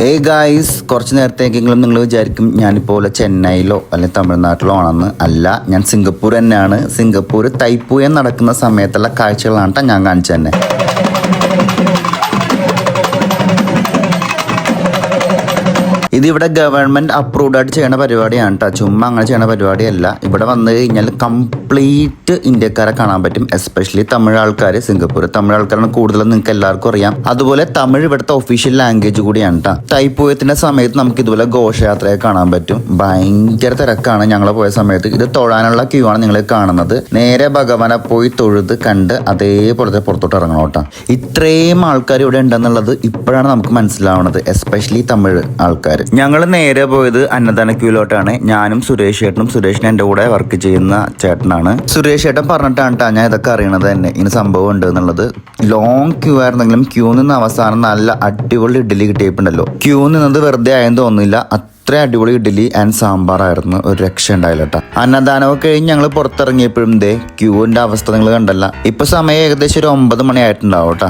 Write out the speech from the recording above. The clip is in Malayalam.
ഏയ് ഗായ്സ് കുറച്ച് നേരത്തേക്കെങ്കിലും നിങ്ങൾ വിചാരിക്കും ഞാനിപ്പോൾ ചെന്നൈയിലോ അല്ലെങ്കിൽ തമിഴ്നാട്ടിലോ ആണെന്ന് അല്ല. ഞാൻ സിംഗപ്പൂർ തന്നെയാണ്. സിംഗപ്പൂർ തൈപ്പൂയം നടക്കുന്ന സമയത്തുള്ള കാഴ്ചകളാണ് ഞാൻ കാണിച്ചു തന്നെ. ഇത് ഇവിടെ ഗവൺമെന്റ് അപ്രൂവ്ഡ് ആയിട്ട് ചെയ്യണ പരിപാടിയാണ് കേട്ടോ ചുമ്മാ അങ്ങനെ ചെയ്യണ പരിപാടിയല്ല. ഇവിടെ വന്നു കഴിഞ്ഞാൽ കംപ്ലീറ്റ് ഇന്ത്യക്കാരെ കാണാൻ പറ്റും. എസ്പെഷ്യലി തമിഴ് ആൾക്കാർ സിംഗപ്പൂർ തമിഴ് ആൾക്കാരാണ് കൂടുതലും നിങ്ങൾക്ക് എല്ലാവർക്കും അറിയാം. അതുപോലെ തമിഴ് ഇവിടുത്തെ ഒഫീഷ്യൽ ലാംഗ്വേജ് കൂടിയാണ് കേട്ടോ തൈപ്പൂയത്തിന്റെ സമയത്ത് നമുക്ക് ഇതുപോലെ ഘോഷയാത്രയെ കാണാൻ പറ്റും. ഭയങ്കര തിരക്കാണ് ഞങ്ങൾ പോയ സമയത്ത്. ഇത് തൊഴാനുള്ള ക്യൂ ആണ് നിങ്ങൾ കാണുന്നത്. നേരെ ഭഗവാനെ പോയി തൊഴുത് കണ്ട് അതേപോലത്തെ പുറത്തോട്ട് ഇറങ്ങണം കേട്ടോ ഇത്രയും ആൾക്കാർ ഇവിടെ ഉണ്ടെന്നുള്ളത് ഇപ്പോഴാണ് നമുക്ക് മനസ്സിലാവുന്നത്. എസ്പെഷ്യലി തമിഴ് ആൾക്കാർ ഞങ്ങൾ നേരെ പോയത് അന്നദാന ക്യൂലോട്ടാണ് ഞാനും സുരേഷ് ചേട്ടനും സുരേഷിന് എന്റെ കൂടെ വർക്ക് ചെയ്യുന്ന ചേട്ടനാണ്. സുരേഷ് ചേട്ടൻ പറഞ്ഞിട്ടാണ് ട്ടാ ഞാൻ ഇതൊക്കെ അറിയണത് തന്നെ. ഇനി സംഭവം ഉണ്ട് എന്നുള്ളത്. ലോങ് ക്യൂ ആയിരുന്നെങ്കിലും ക്യൂ നിന്ന് അവസാനം നല്ല അടിപൊളി ഇഡ്ഡലി കിട്ടിയിട്ടുണ്ടല്ലോ. ക്യൂ നിന്നത് വെറുതെ ആയെന്ന് തോന്നുന്നില്ല. അത്ര അടിപൊളി ഇഡ്ഡലി ആൻഡ് സാമ്പാറായിരുന്നു ഒരു രക്ഷ ഉണ്ടായില്ല കേട്ടോ അന്നദാനമൊക്കെ കഴിഞ്ഞ് ഞങ്ങൾ പുറത്തിറങ്ങിയപ്പോഴും ദേ ക്യൂവിന്റെ അവസ്ഥ നിങ്ങൾ കണ്ടല്ല. ഇപ്പൊ സമയം ഏകദേശം ഒരു ഒമ്പത് മണി ആയിട്ടുണ്ടാവും കേട്ടോ